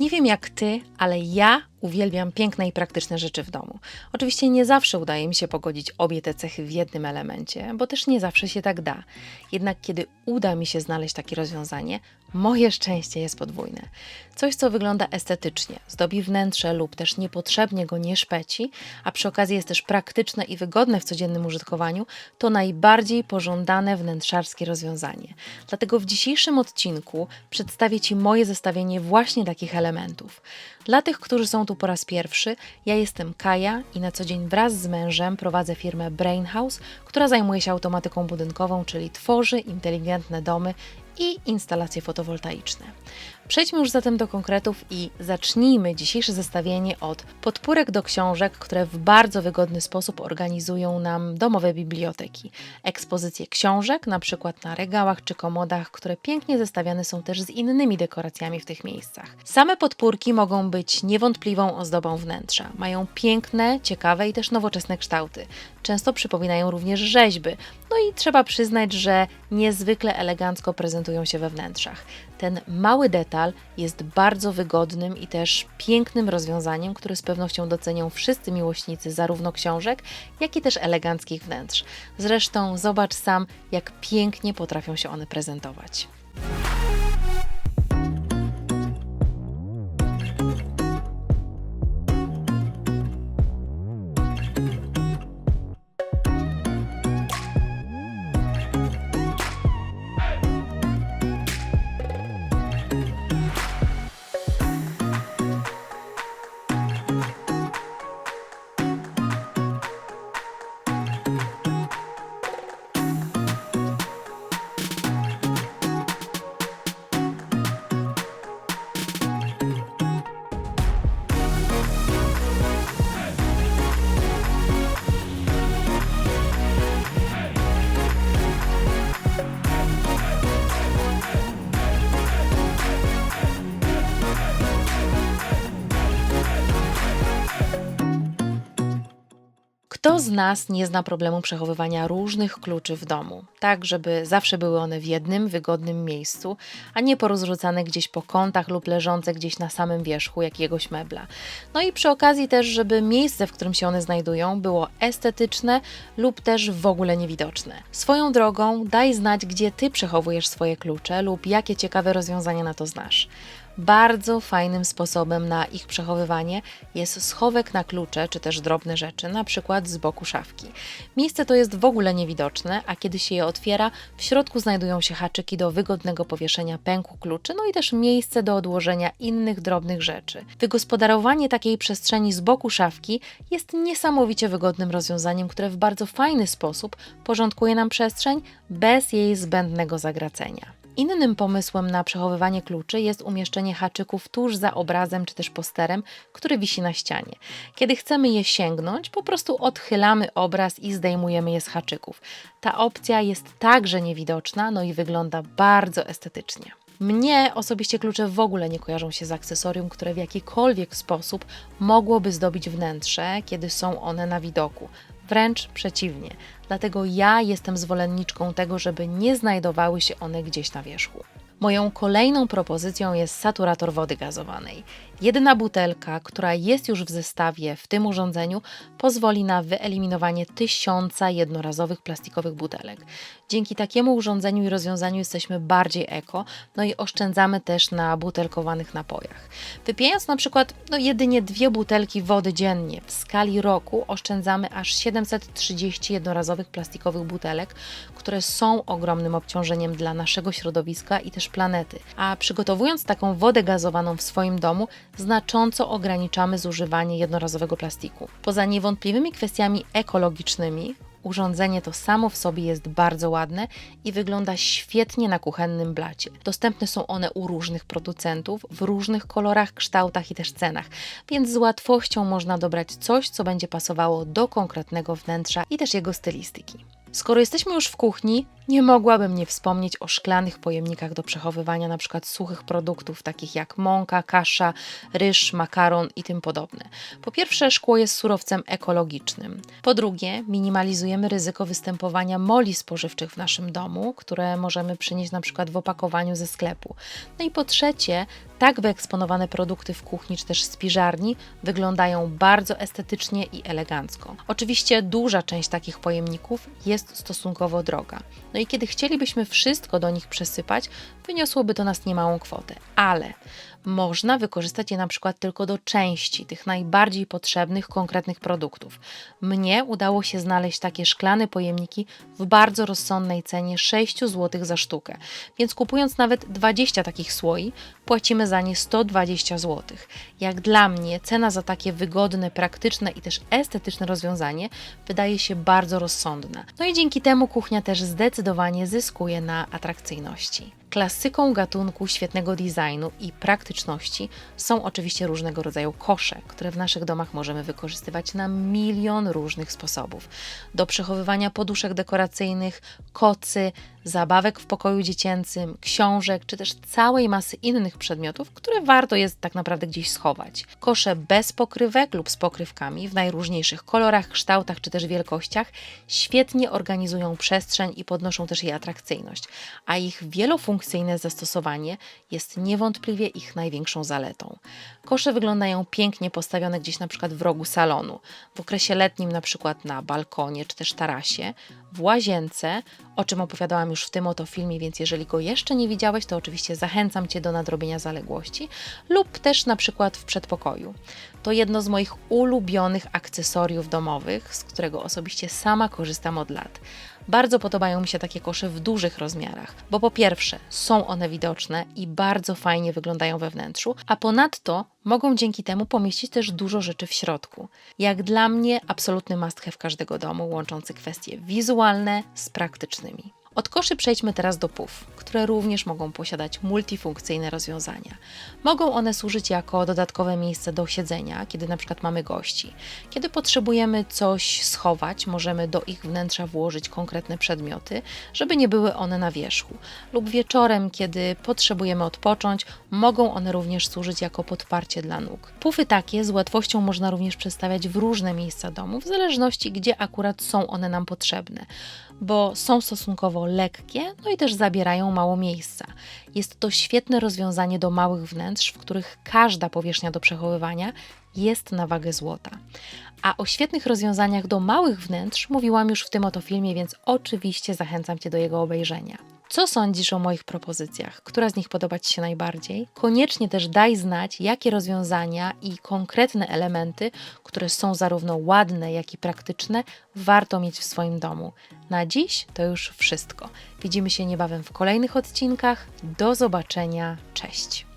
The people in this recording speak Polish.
Nie wiem jak ty, ale ja uwielbiam piękne i praktyczne rzeczy w domu. Oczywiście nie zawsze udaje mi się pogodzić obie te cechy w jednym elemencie, bo też nie zawsze się tak da. Jednak kiedy uda mi się znaleźć takie rozwiązanie, moje szczęście jest podwójne. Coś, co wygląda estetycznie, zdobi wnętrze lub też niepotrzebnie go nie szpeci, a przy okazji jest też praktyczne i wygodne w codziennym użytkowaniu, to najbardziej pożądane wnętrzarskie rozwiązanie. Dlatego w dzisiejszym odcinku przedstawię Ci moje zestawienie właśnie takich elementów. Dla tych, którzy są tu po raz pierwszy, ja jestem Kaja i na co dzień wraz z mężem prowadzę firmę Brain House, która zajmuje się automatyką budynkową, czyli tworzy inteligentne domy i instalacje fotowoltaiczne. Przejdźmy już zatem do konkretów i zacznijmy dzisiejsze zestawienie od podpórek do książek, które w bardzo wygodny sposób organizują nam domowe biblioteki. Ekspozycje książek, na przykład na regałach czy komodach, które pięknie zestawiane są też z innymi dekoracjami w tych miejscach. Same podpórki mogą być niewątpliwą ozdobą wnętrza. Mają piękne, ciekawe i też nowoczesne kształty. Często przypominają również rzeźby. No i trzeba przyznać, że niezwykle elegancko prezentują się we wnętrzach. Ten mały detal jest bardzo wygodnym i też pięknym rozwiązaniem, które z pewnością docenią wszyscy miłośnicy zarówno książek, jak i też eleganckich wnętrz. Zresztą zobacz sam, jak pięknie potrafią się one prezentować. Kto z nas nie zna problemu przechowywania różnych kluczy w domu, tak żeby zawsze były one w jednym, wygodnym miejscu, a nie porozrzucane gdzieś po kątach lub leżące gdzieś na samym wierzchu jakiegoś mebla. No i przy okazji też, żeby miejsce, w którym się one znajdują, było estetyczne lub też w ogóle niewidoczne. Swoją drogą daj znać, gdzie Ty przechowujesz swoje klucze lub jakie ciekawe rozwiązania na to znasz. Bardzo fajnym sposobem na ich przechowywanie jest schowek na klucze czy też drobne rzeczy, na przykład z boku szafki. Miejsce to jest w ogóle niewidoczne, a kiedy się je otwiera, w środku znajdują się haczyki do wygodnego powieszenia pęku kluczy, no i też miejsce do odłożenia innych drobnych rzeczy. Wygospodarowanie takiej przestrzeni z boku szafki jest niesamowicie wygodnym rozwiązaniem, które w bardzo fajny sposób porządkuje nam przestrzeń bez jej zbędnego zagracenia. Innym pomysłem na przechowywanie kluczy jest umieszczenie haczyków tuż za obrazem czy też posterem, który wisi na ścianie. Kiedy chcemy je sięgnąć, po prostu odchylamy obraz i zdejmujemy je z haczyków. Ta opcja jest także niewidoczna, no i wygląda bardzo estetycznie. Mnie osobiście klucze w ogóle nie kojarzą się z akcesorium, które w jakikolwiek sposób mogłoby zdobić wnętrze, kiedy są one na widoku. Wręcz przeciwnie. Dlatego ja jestem zwolenniczką tego, żeby nie znajdowały się one gdzieś na wierzchu. Moją kolejną propozycją jest saturator wody gazowanej. Jedna butelka, która jest już w zestawie w tym urządzeniu, pozwoli na wyeliminowanie tysiąca jednorazowych plastikowych butelek. Dzięki takiemu urządzeniu i rozwiązaniu jesteśmy bardziej eko, no i oszczędzamy też na butelkowanych napojach. Wypijając na przykład no, jedynie dwie butelki wody dziennie w skali roku, oszczędzamy aż 730 jednorazowych plastikowych butelek, które są ogromnym obciążeniem dla naszego środowiska i też planety. A przygotowując taką wodę gazowaną w swoim domu, znacząco ograniczamy zużywanie jednorazowego plastiku. Poza niewątpliwymi kwestiami ekologicznymi, Urządzenie to samo w sobie jest bardzo ładne i wygląda świetnie na kuchennym blacie. Dostępne są one u różnych producentów w różnych kolorach, kształtach i też cenach, więc z łatwością można dobrać coś, co będzie pasowało do konkretnego wnętrza i też jego stylistyki. Skoro jesteśmy już w kuchni, Nie mogłabym nie wspomnieć o szklanych pojemnikach do przechowywania np. suchych produktów takich jak mąka, kasza, ryż, makaron i tym podobne. Po pierwsze, szkło jest surowcem ekologicznym. Po drugie, minimalizujemy ryzyko występowania moli spożywczych w naszym domu, które możemy przynieść np. w opakowaniu ze sklepu. No i po trzecie, tak wyeksponowane produkty w kuchni czy też spiżarni wyglądają bardzo estetycznie i elegancko. Oczywiście duża część takich pojemników jest stosunkowo droga. No i kiedy chcielibyśmy wszystko do nich przesypać, wyniosłoby to nas niemałą kwotę, ale można wykorzystać je na przykład tylko do części tych najbardziej potrzebnych, konkretnych produktów. Mnie udało się znaleźć takie szklane pojemniki w bardzo rozsądnej cenie 6 zł za sztukę, więc kupując nawet 20 takich słoi, płacimy za nie 120 zł. Jak dla mnie cena za takie wygodne, praktyczne i też estetyczne rozwiązanie wydaje się bardzo rozsądna. No i dzięki temu kuchnia też zdecydowanie zyskuje na atrakcyjności. Klasyką gatunku świetnego designu i praktyczności są oczywiście różnego rodzaju kosze, które w naszych domach możemy wykorzystywać na milion różnych sposobów. Do przechowywania poduszek dekoracyjnych, kocy, zabawek w pokoju dziecięcym, książek, czy też całej masy innych przedmiotów, które warto jest tak naprawdę gdzieś schować. Kosze bez pokrywek lub z pokrywkami w najróżniejszych kolorach, kształtach czy też wielkościach świetnie organizują przestrzeń i podnoszą też jej atrakcyjność, a ich wielofunkcyjne zastosowanie jest niewątpliwie ich największą zaletą. Kosze wyglądają pięknie postawione gdzieś na przykład w rogu salonu, w okresie letnim na przykład na balkonie czy też tarasie, w łazience, o czym opowiadałam już w tym oto filmie, więc jeżeli go jeszcze nie widziałeś, to oczywiście zachęcam Cię do nadrobienia zaległości, lub też na przykład w przedpokoju. To jedno z moich ulubionych akcesoriów domowych, z którego osobiście sama korzystam od lat. Bardzo podobają mi się takie kosze w dużych rozmiarach, bo po pierwsze są one widoczne i bardzo fajnie wyglądają we wnętrzu, a ponadto mogą dzięki temu pomieścić też dużo rzeczy w środku. Jak dla mnie absolutny must have każdego domu, łączący kwestie wizualne z praktycznymi. Od koszy przejdźmy teraz do puf, które również mogą posiadać multifunkcyjne rozwiązania. Mogą one służyć jako dodatkowe miejsce do siedzenia, kiedy na przykład mamy gości. Kiedy potrzebujemy coś schować, możemy do ich wnętrza włożyć konkretne przedmioty, żeby nie były one na wierzchu. Lub wieczorem, kiedy potrzebujemy odpocząć, mogą one również służyć jako podparcie dla nóg. Pufy takie z łatwością można również przestawiać w różne miejsca domu, w zależności gdzie akurat są one nam potrzebne, bo są stosunkowo lekkie, no i też zabierają mało miejsca. Jest to świetne rozwiązanie do małych wnętrz, w których każda powierzchnia do przechowywania jest na wagę złota. A o świetnych rozwiązaniach do małych wnętrz mówiłam już w tym oto filmie, więc oczywiście zachęcam Cię do jego obejrzenia. Co sądzisz o moich propozycjach? Która z nich podoba Ci się najbardziej? Koniecznie też daj znać, jakie rozwiązania i konkretne elementy, które są zarówno ładne, jak i praktyczne, warto mieć w swoim domu. Na dziś to już wszystko. Widzimy się niebawem w kolejnych odcinkach. Do zobaczenia. Cześć.